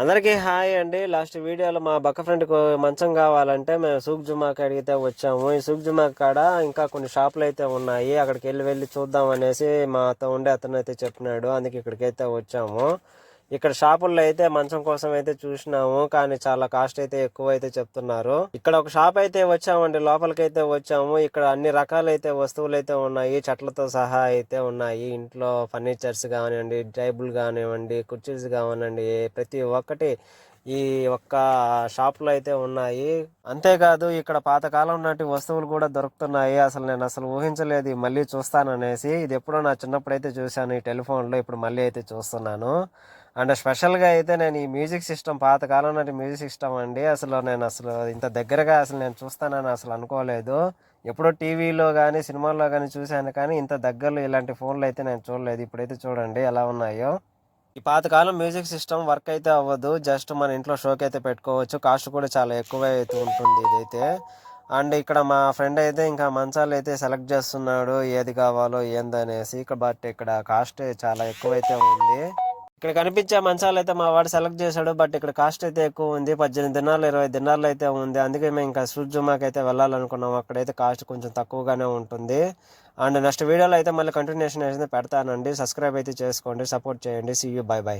అందరికీ హాయ్ అండి. లాస్ట్ వీడియోలో మా బక్క ఫ్రెండ్కి మంచం కావాలంటే మేము సూక్ జుమాకి అడిగితే వచ్చాము. ఈ సూక్ జుమా కాడ ఇంకా కొన్ని షాపులు అయితే ఉన్నాయి. అక్కడికి వెళ్ళి వెళ్ళి చూద్దాం అనేసి మాతో ఉండే అతను అయితే చెప్పినాడు. అందుకే ఇక్కడికైతే వచ్చాము. ఇక్కడ షాపుల్లో అయితే మంచం కోసం అయితే చూసినాము కానీ చాలా కాస్ట్ అయితే ఎక్కువ అయితే చెప్తున్నారు. ఇక్కడ ఒక షాప్ అయితే వచ్చామండి లోపలికైతే అయితే వచ్చాము. ఇక్కడ అన్ని రకాలైతే వస్తువులు అయితే ఉన్నాయి చెట్లతో సహా అయితే ఉన్నాయి. ఇంట్లో ఫర్నిచర్స్ కానివ్వండి టేబుల్ కానివ్వండి కుర్చీస్ కానివ్వండి ప్రతి ఒక్కటి ఈ ఒక్క షాప్లో అయితే ఉన్నాయి. అంతేకాదు ఇక్కడ పాతకాలం నాటి వస్తువులు కూడా దొరుకుతున్నాయి. అసలు నేను అసలు ఊహించలేదు మళ్ళీ చూస్తాననేసి. ఇది ఎప్పుడో నా చిన్నప్పుడు అయితే చూశాను ఈ టెలిఫోన్లో ఇప్పుడు మళ్ళీ అయితే చూస్తున్నాను. అండ్ స్పెషల్గా అయితే నేను ఈ మ్యూజిక్ సిస్టమ్ పాతకాలం నాటి మ్యూజిక్ సిస్టమ్ అండి. అసలు నేను అసలు ఇంత దగ్గరగా అసలు నేను చూస్తానని అసలు అనుకోలేదు. ఎప్పుడో టీవీలో కానీ సినిమాల్లో కానీ చూశాను కానీ ఇంత దగ్గరలో ఇలాంటి ఫోన్లు అయితే నేను చూడలేదు. ఇప్పుడైతే చూడండి ఎలా ఉన్నాయో. ఈ పాతకాలం మ్యూజిక్ సిస్టమ్ వర్క్ అయితే అవ్వదు. జస్ట్ మన ఇంట్లో షోకి అయితే పెట్టుకోవచ్చు. కాస్ట్ కూడా చాలా ఎక్కువ అయితే ఉంటుంది ఇదైతే. అండ్ ఇక్కడ మా ఫ్రెండ్ అయితే ఇంకా మంచాలు అయితే సెలెక్ట్ చేస్తున్నాడు. ఏది కావాలో ఏందనేసి. ఇక్కడ బట్ ఇక్కడ కాస్ట్ చాలా ఎక్కువ అయితే ఉంది. ఇక్కడ కనిపించే మంచాలు అయితే మా వాడు సెలెక్ట్ చేశాడు బట్ ఇక్కడ కాస్ట్ అయితే ఎక్కువ ఉంది. పద్దెనిమిది దినాలు ఇరవై దినాలు అయితే ఉంది. అందుకే మేము ఇంకా సూజుమాకి అయితే వెళ్ళాలనుకున్నాం. అక్కడైతే కాస్ట్ కొంచెం తక్కువగానే ఉంటుంది. అండ్ నెక్స్ట్ వీడియోలో అయితే మళ్ళీ కంటిన్యూషన్ అయితే పెడతానండి. సబ్స్క్రైబ్ అయితే చేసుకోండి. సపోర్ట్ చేయండి. See you by by